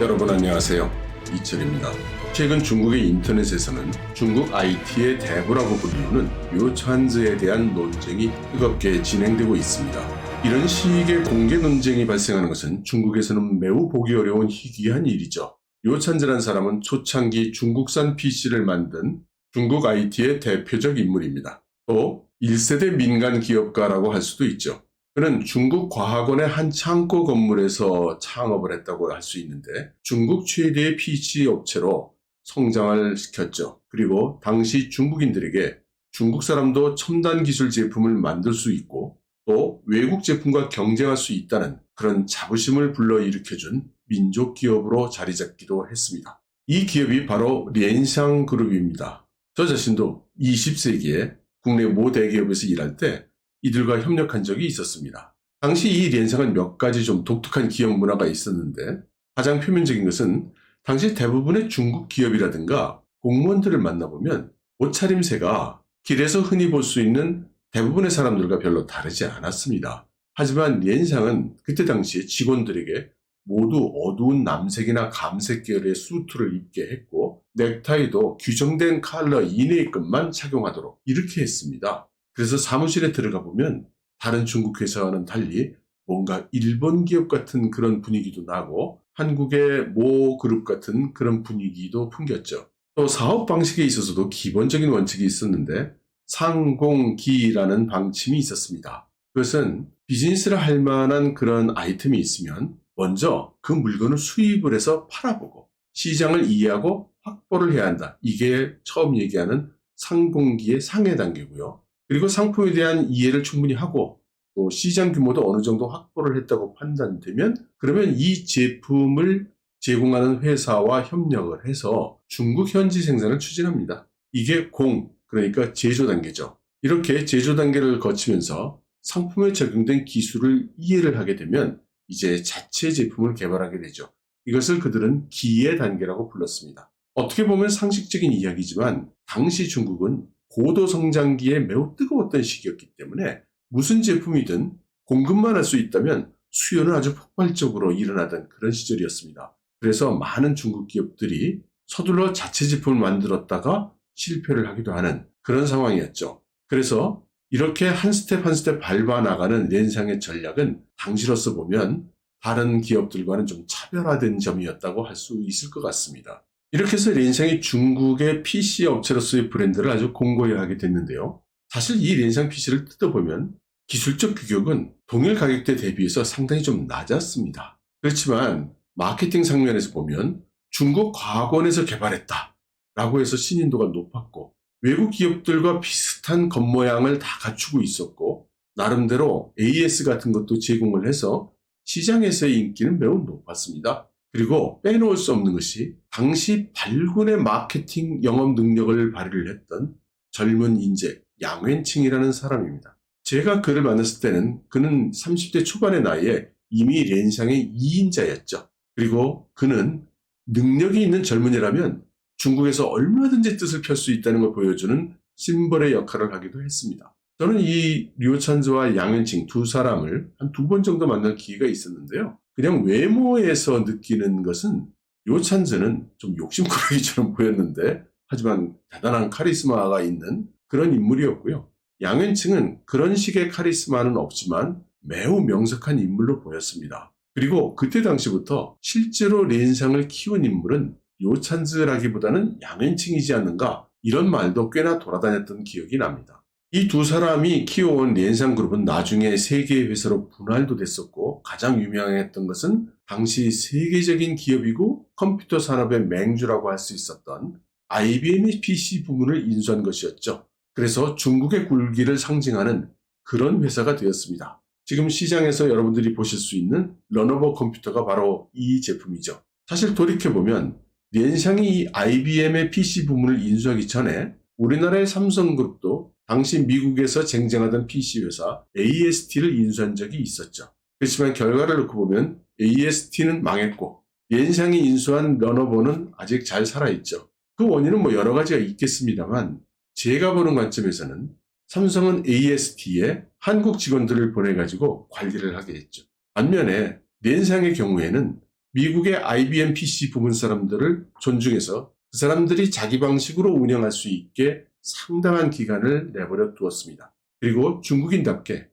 여러분 안녕하세요. 이철입니다. 최근 중국의 인터넷에서는 중국 IT의 대부라고 불리우는 묘찬즈에 대한 논쟁이 뜨겁게 진행되고 있습니다. 이런 식의 공개 논쟁이 발생하는 것은 중국에서는 매우 보기 어려운 희귀한 일이죠. 묘찬즈란 사람은 초창기 중국산 PC를 만든 중국 IT의 대표적 인물입니다. 또 1세대 민간 기업가라고 할 수도 있죠. 그는 중국 과학원의 한 창고 건물에서 창업을 했다고 할 수 있는데 중국 최대의 PC 업체로 성장을 시켰죠. 그리고 당시 중국인들에게 중국 사람도 첨단 기술 제품을 만들 수 있고 또 외국 제품과 경쟁할 수 있다는 그런 자부심을 불러일으켜준 민족 기업으로 자리 잡기도 했습니다. 이 기업이 바로 렌샹 그룹입니다. 저 자신도 20세기에 국내 모 대기업에서 일할 때 이들과 협력한 적이 있었습니다. 당시 이 렌상은 몇 가지 좀 독특한 기업 문화가 있었는데 가장 표면적인 것은 당시 대부분의 중국 기업이라든가 공무원들을 만나보면 옷차림새가 길에서 흔히 볼 수 있는 대부분의 사람들과 별로 다르지 않았습니다. 하지만 렌상은 그때 당시에 직원들에게 모두 어두운 남색이나 감색 계열의 수트를 입게 했고 넥타이도 규정된 컬러 이내의 것만 착용하도록 이렇게 했습니다. 그래서 사무실에 들어가 보면 다른 중국 회사와는 달리 뭔가 일본 기업 같은 그런 분위기도 나고 한국의 모 그룹 같은 그런 분위기도 풍겼죠. 또 사업 방식에 있어서도 기본적인 원칙이 있었는데 상공기라는 방침이 있었습니다. 그것은 비즈니스를 할 만한 그런 아이템이 있으면 먼저 그 물건을 수입을 해서 팔아보고 시장을 이해하고 확보를 해야 한다. 이게 처음 얘기하는 상공기의 상해 단계고요. 그리고 상품에 대한 이해를 충분히 하고 또 시장 규모도 어느 정도 확보를 했다고 판단되면 그러면 이 제품을 제공하는 회사와 협력을 해서 중국 현지 생산을 추진합니다. 이게 공, 그러니까 제조 단계죠. 이렇게 제조 단계를 거치면서 상품에 적용된 기술을 이해를 하게 되면 이제 자체 제품을 개발하게 되죠. 이것을 그들은 기의 단계라고 불렀습니다. 어떻게 보면 상식적인 이야기지만 당시 중국은 고도 성장기에 매우 뜨거웠던 시기였기 때문에 무슨 제품이든 공급만 할 수 있다면 수요는 아주 폭발적으로 일어나던 그런 시절이었습니다. 그래서 많은 중국 기업들이 서둘러 자체 제품을 만들었다가 실패를 하기도 하는 그런 상황이었죠. 그래서 이렇게 한 스텝 한 스텝 밟아 나가는 렌상의 전략은 당시로서 보면 다른 기업들과는 좀 차별화된 점이었다고 할 수 있을 것 같습니다. 이렇게 해서 렌상이 중국의 PC 업체로서의 브랜드를 아주 공고히 하게 됐는데요. 사실 이 렌상 PC를 뜯어보면 기술적 규격은 동일 가격대 대비해서 상당히 좀 낮았습니다. 그렇지만 마케팅 상면에서 보면 중국 과학원에서 개발했다 라고 해서 신인도가 높았고 외국 기업들과 비슷한 겉모양을 다 갖추고 있었고 나름대로 AS 같은 것도 제공을 해서 시장에서의 인기는 매우 높았습니다. 그리고 빼놓을 수 없는 것이 당시 발군의 마케팅 영업 능력을 발휘를 했던 젊은 인재 양웬칭이라는 사람입니다. 제가 그를 만났을 때는 그는 30대 초반의 나이에 이미 렌상의 2인자였죠. 그리고 그는 능력이 있는 젊은이라면 중국에서 얼마든지 뜻을 펼 수 있다는 걸 보여주는 심벌의 역할을 하기도 했습니다. 저는 이 류찬즈와 양현칭 두 사람을 한 두 번 정도 만날 기회가 있었는데요. 그냥 외모에서 느끼는 것은 류찬즈는 좀 욕심꾸러기처럼 보였는데 하지만 대단한 카리스마가 있는 그런 인물이었고요. 양현칭은 그런 식의 카리스마는 없지만 매우 명석한 인물로 보였습니다. 그리고 그때 당시부터 실제로 렌상을 키운 인물은 요찬즈라기보다는 양현칭이지 않는가 이런 말도 꽤나 돌아다녔던 기억이 납니다. 이 두 사람이 키워온 렌상 그룹은 나중에 세계의 회사로 분할도 됐었고 가장 유명했던 것은 당시 세계적인 기업이고 컴퓨터 산업의 맹주라고 할 수 있었던 IBM의 PC 부문을 인수한 것이었죠. 그래서 중국의 굴기를 상징하는 그런 회사가 되었습니다. 지금 시장에서 여러분들이 보실 수 있는 러너버 컴퓨터가 바로 이 제품이죠. 사실 돌이켜보면 렌샹이 이 IBM의 PC 부문을 인수하기 전에 우리나라의 삼성그룹도 당시 미국에서 쟁쟁하던 PC 회사 AST를 인수한 적이 있었죠. 그렇지만 결과를 놓고 보면 AST는 망했고 렌샹이 인수한 러너버는 아직 잘 살아있죠. 그 원인은 뭐 여러 가지가 있겠습니다만 제가 보는 관점에서는 삼성은 AST에 한국 직원들을 보내가지고 관리를 하게 했죠. 반면에 렌상의 경우에는 미국의 IBM PC 부문 사람들을 존중해서 그 사람들이 자기 방식으로 운영할 수 있게 상당한 기간을 내버려 두었습니다. 그리고 중국인답게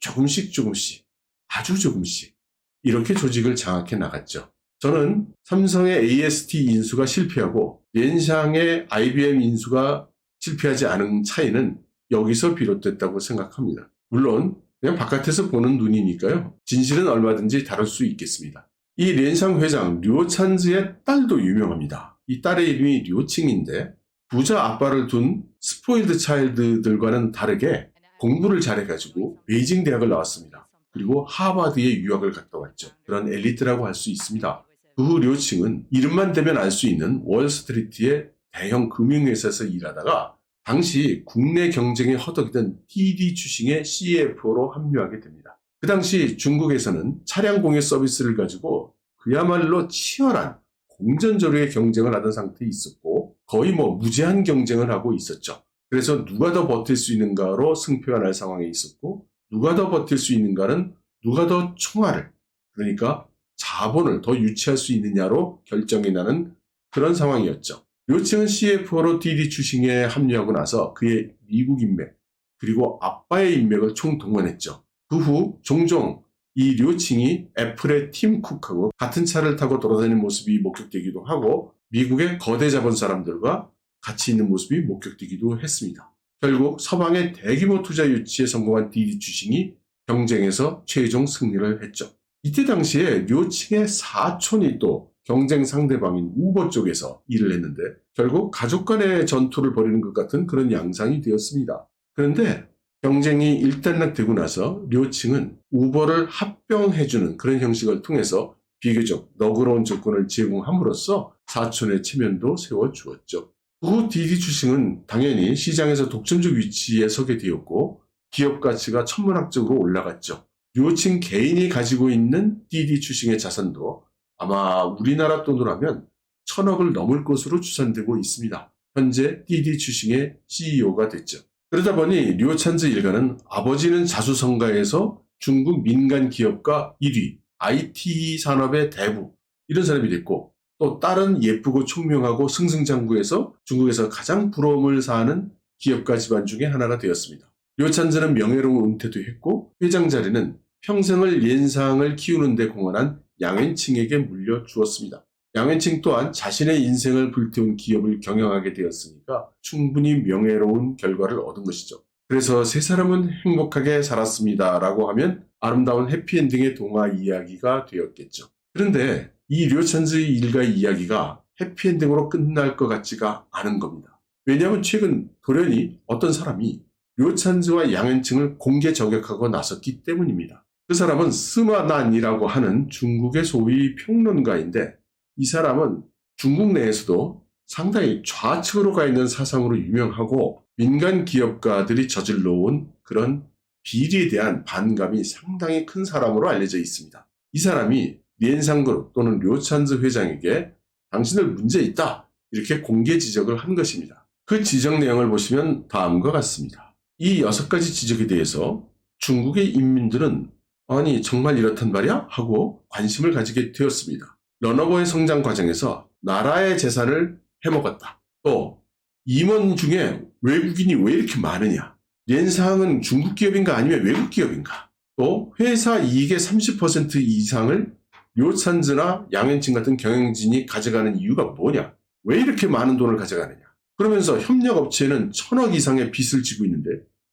조금씩 조금씩, 아주 조금씩 이렇게 조직을 장악해 나갔죠. 저는 삼성의 AST 인수가 실패하고 렌샹의 IBM 인수가 실패하지 않은 차이는 여기서 비롯됐다고 생각합니다. 물론 그냥 바깥에서 보는 눈이니까요. 진실은 얼마든지 다룰 수 있겠습니다. 이 렌샹 회장 류찬즈의 딸도 유명합니다. 이 딸의 이름이 류칭인데 부자 아빠를 둔 스포일드 차일드들과는 다르게 공부를 잘해가지고 베이징 대학을 나왔습니다. 그리고 하버드에 유학을 갔다 왔죠. 그런 엘리트라고 할 수 있습니다. 그후 류칭은 이름만 대면 알 수 있는 월스트리트의 대형 금융회사에서 일하다가 당시 국내 경쟁에 허덕이던 DD 추싱의 CFO로 합류하게 됩니다. 그 당시 중국에서는 차량 공유 서비스를 가지고 그야말로 치열한 공전저류의 경쟁을 하던 상태에 있었고 거의 뭐 무제한 경쟁을 하고 있었죠. 그래서 누가 더 버틸 수 있는가로 승패가 날 상황에 있었고 누가 더 버틸 수 있는가는 누가 더 총알을 그러니까 자본을 더 유치할 수 있느냐로 결정이 나는 그런 상황이었죠. 료칭은 CFO로 DD 추싱에 합류하고 나서 그의 미국 인맥 그리고 아빠의 인맥을 총동원했죠. 그 후 종종 이 료칭이 애플의 팀 쿡하고 같은 차를 타고 돌아다니는 모습이 목격되기도 하고 미국의 거대 자본 사람들과 같이 있는 모습이 목격되기도 했습니다. 결국 서방의 대규모 투자 유치에 성공한 디디 주싱이 경쟁에서 최종 승리를 했죠. 이때 당시에 료칭의 사촌이 또 경쟁 상대방인 우버 쪽에서 일을 했는데 결국 가족 간의 전투를 벌이는 것 같은 그런 양상이 되었습니다. 그런데 경쟁이 일단락되고 나서 료칭은 우버를 합병해주는 그런 형식을 통해서 비교적 너그러운 조건을 제공함으로써 사촌의 체면도 세워주었죠. 그후 디디 추싱은 당연히 시장에서 독점적 위치에 서게 되었고 기업 가치가 천문학적으로 올라갔죠. 료칭 개인이 가지고 있는 디디 추싱의 자산도 아마 우리나라 돈으로 하면 천억을 넘을 것으로 추산되고 있습니다. 현재 디디 추싱의 CEO가 됐죠. 그러다 보니 류찬즈 일가는 아버지는 자수성가에서 중국 민간 기업가 1위, IT 산업의 대부 이런 사람이 됐고 또 딸은 예쁘고 총명하고 승승장구해서 중국에서 가장 부러움을 사는 기업가 집안 중에 하나가 되었습니다. 류찬즈는 명예로운 은퇴도 했고 회장 자리는 평생을 옌상을 키우는 데 공헌한 양현칭에게 물려주었습니다. 양현칭 또한 자신의 인생을 불태운 기업을 경영하게 되었으니까 충분히 명예로운 결과를 얻은 것이죠. 그래서 세 사람은 행복하게 살았습니다. 라고 하면 아름다운 해피엔딩의 동화 이야기가 되었겠죠. 그런데 이 류찬즈의 일가 이야기가 해피엔딩으로 끝날 것 같지가 않은 겁니다. 왜냐하면 최근 돌연히 어떤 사람이 류찬즈와 양현칭을 공개 저격하고 나섰기 때문입니다. 그 사람은 스마난이라고 하는 중국의 소위 평론가인데 이 사람은 중국 내에서도 상당히 좌측으로 가 있는 사상으로 유명하고 민간 기업가들이 저질러 온 그런 비리에 대한 반감이 상당히 큰 사람으로 알려져 있습니다. 이 사람이 리엔상그룹 또는 료찬즈 회장에게 당신들 문제 있다 이렇게 공개 지적을 한 것입니다. 그 지적 내용을 보시면 다음과 같습니다. 이 여섯 가지 지적에 대해서 중국의 인민들은 아니 정말 이렇단 말이야? 하고 관심을 가지게 되었습니다. 런어버의 성장 과정에서 나라의 재산을 해먹었다. 또 임원 중에 외국인이 왜 이렇게 많으냐? 렌상은 중국 기업인가 아니면 외국 기업인가? 또 회사 이익의 30% 이상을 료찬즈나 양현칭 같은 경영진이 가져가는 이유가 뭐냐? 왜 이렇게 많은 돈을 가져가느냐? 그러면서 협력업체는 천억 이상의 빚을 지고 있는데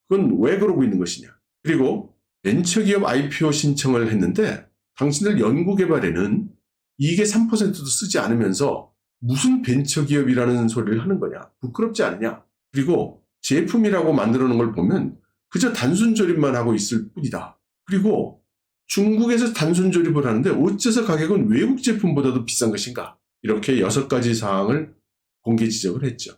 그건 왜 그러고 있는 것이냐? 그리고 벤처기업 IPO 신청을 했는데 당신들 연구개발에는 이익의 3%도 쓰지 않으면서 무슨 벤처기업이라는 소리를 하는 거냐? 부끄럽지 않느냐? 그리고 제품이라고 만들어 놓은 걸 보면 그저 단순 조립만 하고 있을 뿐이다. 그리고 중국에서 단순 조립을 하는데 어째서 가격은 외국 제품보다도 비싼 것인가? 이렇게 여섯 가지 사항을 공개 지적을 했죠.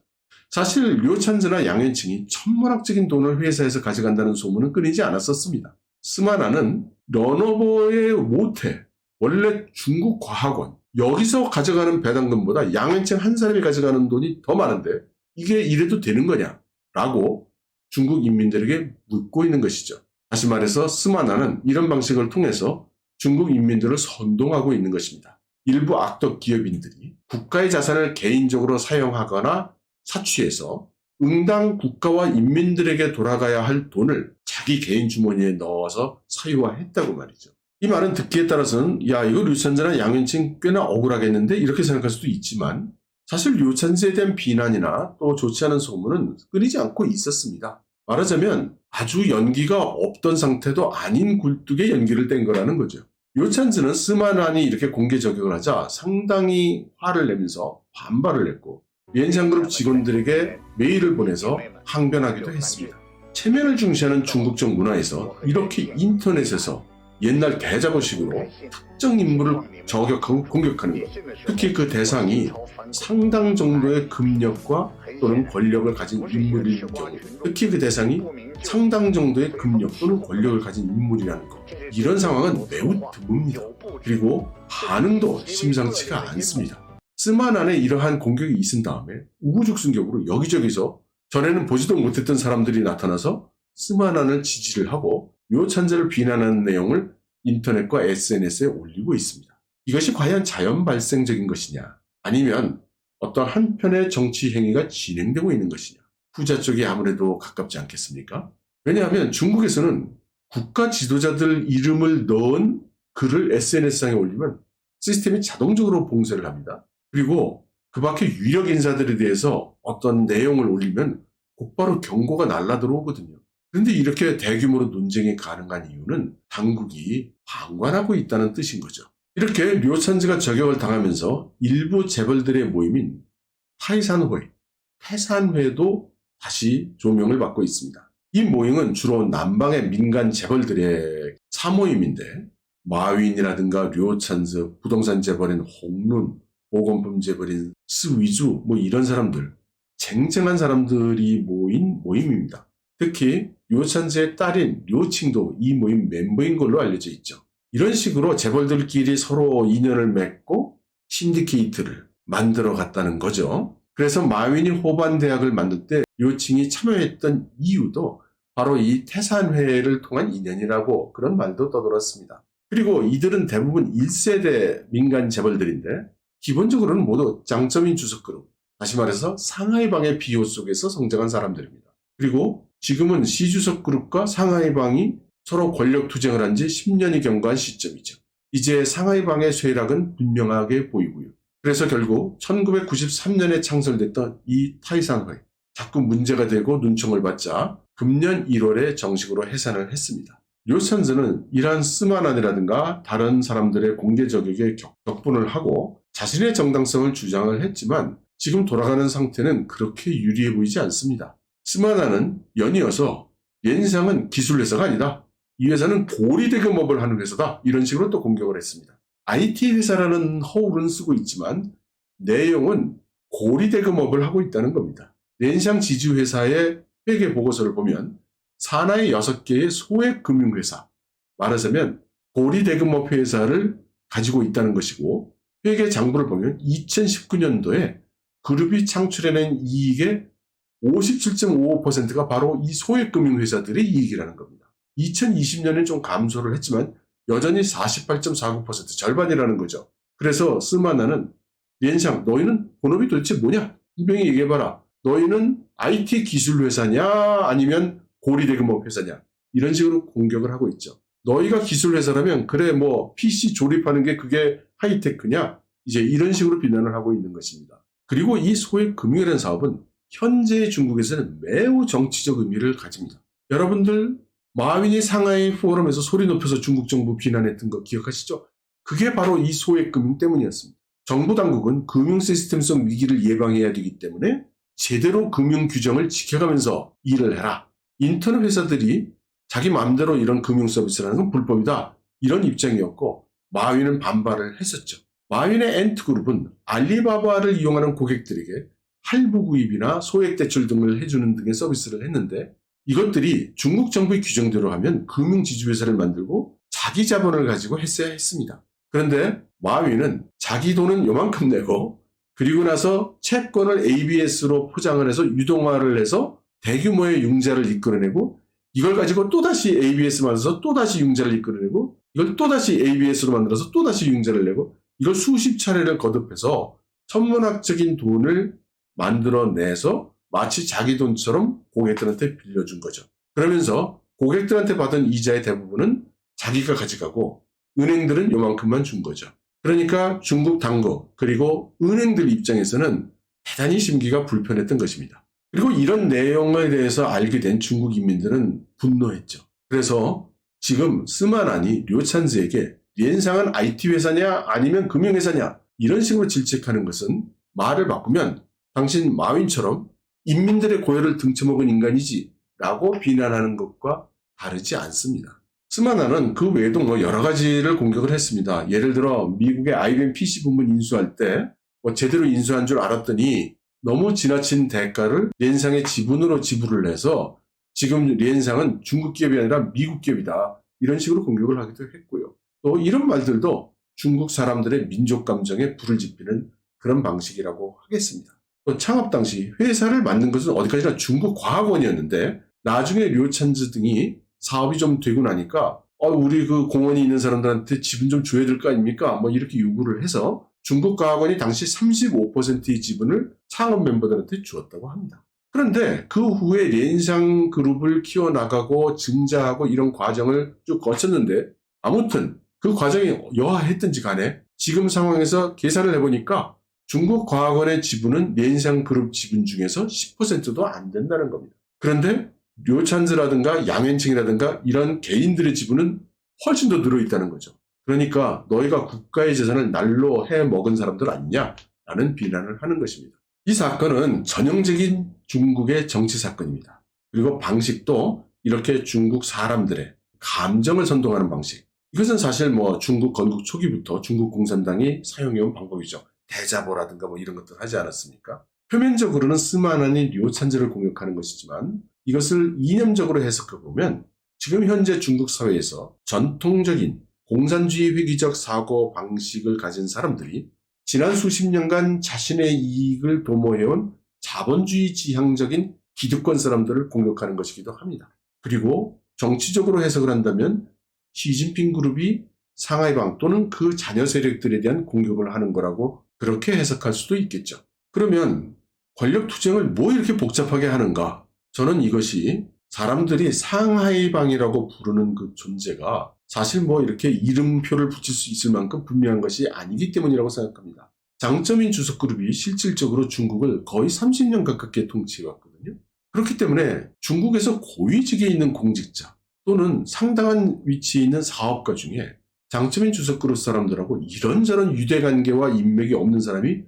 사실 료찬즈나 양현칭이 천문학적인 돈을 회사에서 가져간다는 소문은 끊이지 않았었습니다. 스마나는 런어버의 모태, 원래 중국 과학원, 여기서 가져가는 배당금보다 양현칭 한 사람이 가져가는 돈이 더 많은데 이게 이래도 되는 거냐? 라고 중국 인민들에게 묻고 있는 것이죠. 다시 말해서 스마나는 이런 방식을 통해서 중국 인민들을 선동하고 있는 것입니다. 일부 악덕 기업인들이 국가의 자산을 개인적으로 사용하거나 사취해서 응당 국가와 인민들에게 돌아가야 할 돈을 자기 개인 주머니에 넣어서 사유화했다고 말이죠. 이 말은 듣기에 따라서는 야 이거 류찬자나 양현칭 꽤나 억울하겠는데 이렇게 생각할 수도 있지만 사실 류찬지에 대한 비난이나 또 좋지 않은 소문은 끊이지 않고 있었습니다. 말하자면 아주 연기가 없던 상태도 아닌 굴뚝에 연기를 뗀 거라는 거죠. 류찬즈는 스마난이 이렇게 공개 저격을 하자 상당히 화를 내면서 반발을 했고 옌샹그룹 직원들에게 메일을 보내서 항변하기도 했습니다. 체면을 중시하는 중국적 문화에서 이렇게 인터넷에서 옛날 대자보식으로 특정 인물을 저격하고 공격하는 것, 특히 그 대상이 상당 정도의 금력과 또는 권력을 가진 인물일 경우, 특히 그 대상이 상당 정도의 금력 또는 권력을 가진 인물이라는 것, 이런 상황은 매우 드뭅니다. 그리고 반응도 심상치가 않습니다. 스만 안에 이러한 공격이 있은 다음에 우후죽순격으로 여기저기서 전에는 보지도 못했던 사람들이 나타나서 스만안을 지지를 하고 요찬제를 비난하는 내용을 인터넷과 SNS에 올리고 있습니다. 이것이 과연 자연 발생적인 것이냐 아니면 어떤 한편의 정치 행위가 진행되고 있는 것이냐 후자 쪽이 아무래도 가깝지 않겠습니까? 왜냐하면 중국에서는 국가 지도자들 이름을 넣은 글을 SNS상에 올리면 시스템이 자동적으로 봉쇄를 합니다. 그리고 그 밖에 유력 인사들에 대해서 어떤 내용을 올리면 곧바로 경고가 날라 들어오거든요. 그런데 이렇게 대규모로 논쟁이 가능한 이유는 당국이 방관하고 있다는 뜻인 거죠. 이렇게 류찬즈가 저격을 당하면서 일부 재벌들의 모임인 타이산회, 태산회도 다시 조명을 받고 있습니다. 이 모임은 주로 남방의 민간 재벌들의 사모임인데 마윈이라든가 류찬즈, 부동산 재벌인 홍룬, 보건품 재벌인 스위주 뭐 이런 사람들 쟁쟁한 사람들이 모인 모임입니다. 특히 류찬즈의 딸인 류칭도 이 모임 멤버인 걸로 알려져 있죠. 이런 식으로 재벌들끼리 서로 인연을 맺고 신디케이트를 만들어 갔다는 거죠. 그래서 마윈이 호반 대학을 만들 때 류칭이 참여했던 이유도 바로 이 태산회를 통한 인연이라고 그런 말도 떠돌았습니다. 그리고 이들은 대부분 1세대 민간 재벌들인데 기본적으로는 모두 장점인 주석그룹, 다시 말해서 상하이방의 비호 속에서 성장한 사람들입니다. 그리고 지금은 시주석 그룹과 상하이방이 서로 권력 투쟁을 한 지 10년이 경과한 시점이죠. 이제 상하이방의 쇠락은 분명하게 보이고요. 그래서 결국 1993년에 창설됐던 이 타이산회, 자꾸 문제가 되고 눈총을 받자 금년 1월에 정식으로 해산을 했습니다. 료천즈는 이러한 스마난이라든가 다른 사람들의 공개 저격에 격분을 하고 자신의 정당성을 주장을 했지만 지금 돌아가는 상태는 그렇게 유리해 보이지 않습니다. 스마나는 연이어서 옌상은 기술 회사가 아니다. 이 회사는 고리 대금업을 하는 회사다. 이런 식으로 또 공격을 했습니다. IT 회사라는 허울은 쓰고 있지만 내용은 고리 대금업을 하고 있다는 겁니다. 렌샹 지주회사의 회계 보고서를 보면 산하의 6개의 소액 금융회사, 말하자면 고리 대금업 회사를 가지고 있다는 것이고 회계 장부를 보면 2019년도에 그룹이 창출해낸 이익의 57.55%가 바로 이 소액금융회사들의 이익이라는 겁니다. 2020년에 좀 감소를 했지만 여전히 48.49% 절반이라는 거죠. 그래서 스마나는 렌샹 너희는 본업이 도대체 뭐냐? 분명히 얘기해봐라. 너희는 IT 기술 회사냐 아니면 고리대금업 회사냐 이런 식으로 공격을 하고 있죠. 너희가 기술 회사라면 그래 뭐 PC 조립하는 게 그게 하이테크냐 이제 이런 식으로 비난을 하고 있는 것입니다. 그리고 이 소액 금융이라는 사업은 현재 중국에서는 매우 정치적 의미를 가집니다. 여러분들 마윈이 상하이 포럼에서 소리 높여서 중국 정부 비난했던 거 기억하시죠? 그게 바로 이 소액 금융 때문이었습니다. 정부 당국은 금융 시스템성 위기를 예방해야 되기 때문에 제대로 금융 규정을 지켜가면서 일을 해라. 인터넷 회사들이 자기 마음대로 이런 금융 서비스를 하는 건 불법이다. 이런 입장이었고 마윈은 반발을 했었죠. 마윈의 엔트그룹은 알리바바를 이용하는 고객들에게 할부 구입이나 소액 대출 등을 해주는 등의 서비스를 했는데 이것들이 중국 정부의 규정대로 하면 금융지주회사를 만들고 자기 자본을 가지고 했어야 했습니다. 그런데 마윈은 자기 돈은 요만큼 내고 그리고 나서 채권을 ABS로 포장을 해서 유동화를 해서 대규모의 융자를 이끌어내고 이걸 가지고 또다시 ABS 만들어서 또다시 융자를 이끌어내고 이걸 또다시 ABS로 만들어서 또다시 융자를 내고 이걸 수십 차례를 거듭해서 천문학적인 돈을 만들어내서 마치 자기 돈처럼 고객들한테 빌려준 거죠. 그러면서 고객들한테 받은 이자의 대부분은 자기가 가져가고 은행들은 요만큼만 준 거죠. 그러니까 중국 당국 그리고 은행들 입장에서는 대단히 심기가 불편했던 것입니다. 그리고 이런 내용에 대해서 알게 된 중국 인민들은 분노했죠. 그래서 지금 스마난이 료찬즈에게 리엔상은 IT 회사냐 아니면 금융회사냐 이런 식으로 질책하는 것은 말을 바꾸면 당신 마윈처럼 인민들의 고열을 등쳐먹은 인간이지 라고 비난하는 것과 다르지 않습니다. 스마나는 그 외에도 뭐 여러 가지를 공격을 했습니다. 예를 들어 미국의 IBM PC 부문 인수할 때 뭐 제대로 인수한 줄 알았더니 너무 지나친 대가를 렌상의 지분으로 지불을 해서 지금 렌상은 중국 기업이 아니라 미국 기업이다. 이런 식으로 공격을 하기도 했고요. 또 이런 말들도 중국 사람들의 민족 감정에 불을 지피는 그런 방식이라고 하겠습니다. 또 창업 당시 회사를 만든 것은 어디까지나 중국 과학원이었는데 나중에 료찬즈 등이 사업이 좀 되고 나니까 어, 우리 그 공원이 있는 사람들한테 지분 좀 줘야 될 거 아닙니까? 뭐 이렇게 요구를 해서 중국 과학원이 당시 35%의 지분을 창업 멤버들한테 주었다고 합니다. 그런데 그 후에 렌상 그룹을 키워나가고 증자하고 이런 과정을 쭉 거쳤는데 아무튼 그 과정이 여하했든지 간에 지금 상황에서 계산을 해보니까 중국 과학원의 지분은 렌상 그룹 지분 중에서 10%도 안 된다는 겁니다. 그런데 료찬즈라든가 양현칭이라든가 이런 개인들의 지분은 훨씬 더 늘어있다는 거죠. 그러니까 너희가 국가의 재산을 날로 해 먹은 사람들 아니냐? 라는 비난을 하는 것입니다. 이 사건은 전형적인 중국의 정치 사건입니다. 그리고 방식도 이렇게 중국 사람들의 감정을 선동하는 방식. 이것은 사실 뭐 중국 건국 초기부터 중국 공산당이 사용해온 방법이죠. 대자보라든가 뭐 이런 것들 하지 않았습니까? 표면적으로는 스마나니 료찬즈를 공격하는 것이지만 이것을 이념적으로 해석해 보면 지금 현재 중국 사회에서 전통적인 공산주의 회기적 사고 방식을 가진 사람들이 지난 수십 년간 자신의 이익을 도모해온 자본주의 지향적인 기득권 사람들을 공격하는 것이기도 합니다. 그리고 정치적으로 해석을 한다면 시진핑 그룹이 상하이방 또는 그 자녀 세력들에 대한 공격을 하는 거라고 그렇게 해석할 수도 있겠죠. 그러면 권력 투쟁을 뭐 이렇게 복잡하게 하는가? 저는 이것이 사람들이 상하이방이라고 부르는 그 존재가 사실 뭐 이렇게 이름표를 붙일 수 있을 만큼 분명한 것이 아니기 때문이라고 생각합니다. 장점인 주석그룹이 실질적으로 중국을 거의 30년 가깝게 통치해왔거든요. 그렇기 때문에 중국에서 고위직에 있는 공직자 또는 상당한 위치에 있는 사업가 중에 장점인 주석그룹 사람들하고 이런저런 유대관계와 인맥이 없는 사람이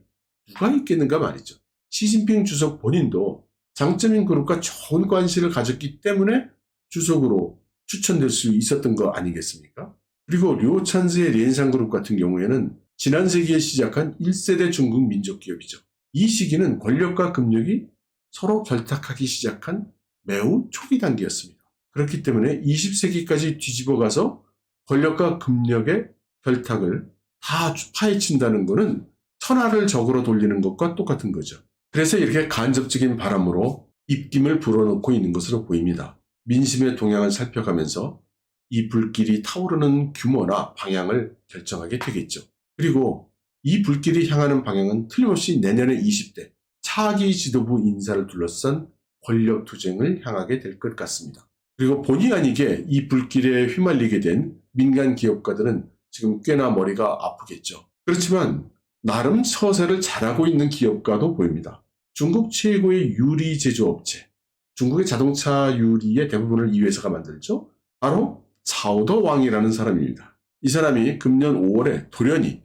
누가 있겠는가 말이죠. 시진핑 주석 본인도 장점인 그룹과 좋은 관계를 가졌기 때문에 주석으로 추천될 수 있었던 거 아니겠습니까? 그리고 료찬즈의 렌상 그룹 같은 경우에는 지난 세기에 시작한 1세대 중국 민족 기업이죠. 이 시기는 권력과 금력이 서로 결탁하기 시작한 매우 초기 단계였습니다. 그렇기 때문에 20세기까지 뒤집어 가서 권력과 금력의 결탁을 다 파헤친다는 것은 천하를 적으로 돌리는 것과 똑같은 거죠. 그래서 이렇게 간접적인 바람으로 입김을 불어넣고 있는 것으로 보입니다. 민심의 동향을 살펴가면서 이 불길이 타오르는 규모나 방향을 결정하게 되겠죠. 그리고 이 불길이 향하는 방향은 틀림없이 내년의 20대 차기 지도부 인사를 둘러싼 권력 투쟁을 향하게 될 것 같습니다. 그리고 본의 아니게 이 불길에 휘말리게 된 민간 기업가들은 지금 꽤나 머리가 아프겠죠. 그렇지만 나름 처세를 잘하고 있는 기업가도 보입니다. 중국 최고의 유리 제조업체, 중국의 자동차 유리의 대부분을 이 회사가 만들죠. 바로 차오더 왕이라는 사람입니다. 이 사람이 금년 5월에 돌연히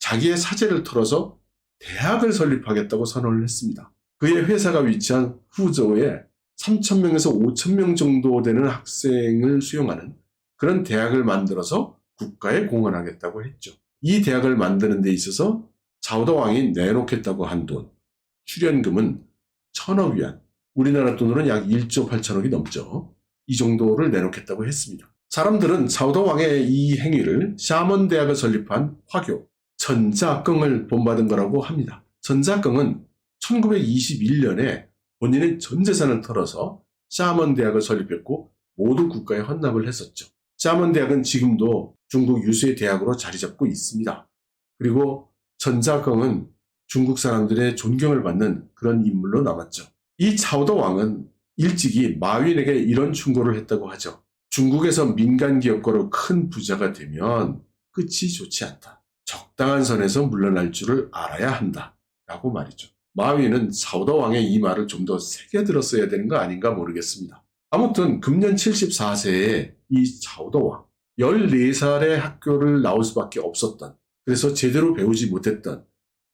자기의 사재를 털어서 대학을 설립하겠다고 선언을 했습니다. 그의 회사가 위치한 후저우에 3,000명에서 5,000명 정도 되는 학생을 수용하는 그런 대학을 만들어서 국가에 공헌하겠다고 했죠. 이 대학을 만드는 데 있어서 자오더 왕이 내놓겠다고 한 돈, 출연금은 천억 위안, 우리나라 돈으로는 약 1조 8천억이 넘죠. 이 정도를 내놓겠다고 했습니다. 사람들은 자오더 왕의 이 행위를 샤먼 대학을 설립한 화교, 전자껑을 본받은 거라고 합니다. 전자껑은 1921년에 본인의 전 재산을 털어서 샤먼 대학을 설립했고 모든 국가에 헌납을 했었죠. 샤먼 대학은 지금도 중국 유수의 대학으로 자리 잡고 있습니다. 그리고 전자경은 중국 사람들의 존경을 받는 그런 인물로 남았죠. 이 차오더 왕은 일찍이 마윈에게 이런 충고를 했다고 하죠. 중국에서 민간 기업가로 큰 부자가 되면 끝이 좋지 않다. 적당한 선에서 물러날 줄을 알아야 한다. 라고 말이죠. 마윈은 차오더 왕의 이 말을 좀 더 새겨 들었어야 되는 거 아닌가 모르겠습니다. 아무튼 금년 74세에 이 차오더 왕, 14살의 학교를 나올 수밖에 없었던, 그래서 제대로 배우지 못했던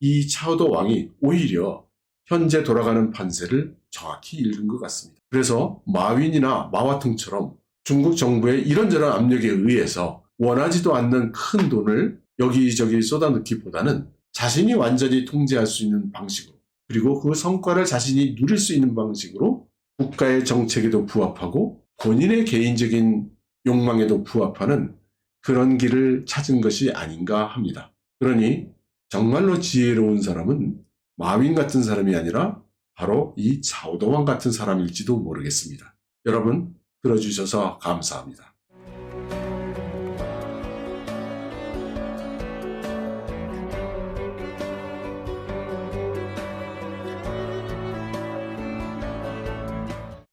이 차오더 왕이 오히려 현재 돌아가는 판세를 정확히 읽은 것 같습니다. 그래서 마윈이나 마와퉁처럼 중국 정부의 이런저런 압력에 의해서 원하지도 않는 큰 돈을 여기저기 쏟아넣기보다는 자신이 완전히 통제할 수 있는 방식으로 그리고 그 성과를 자신이 누릴 수 있는 방식으로 국가의 정책에도 부합하고 본인의 개인적인 욕망에도 부합하는 그런 길을 찾은 것이 아닌가 합니다. 그러니 정말로 지혜로운 사람은 마윈 같은 사람이 아니라 바로 이 차오도왕 같은 사람일지도 모르겠습니다. 여러분 들어주셔서 감사합니다.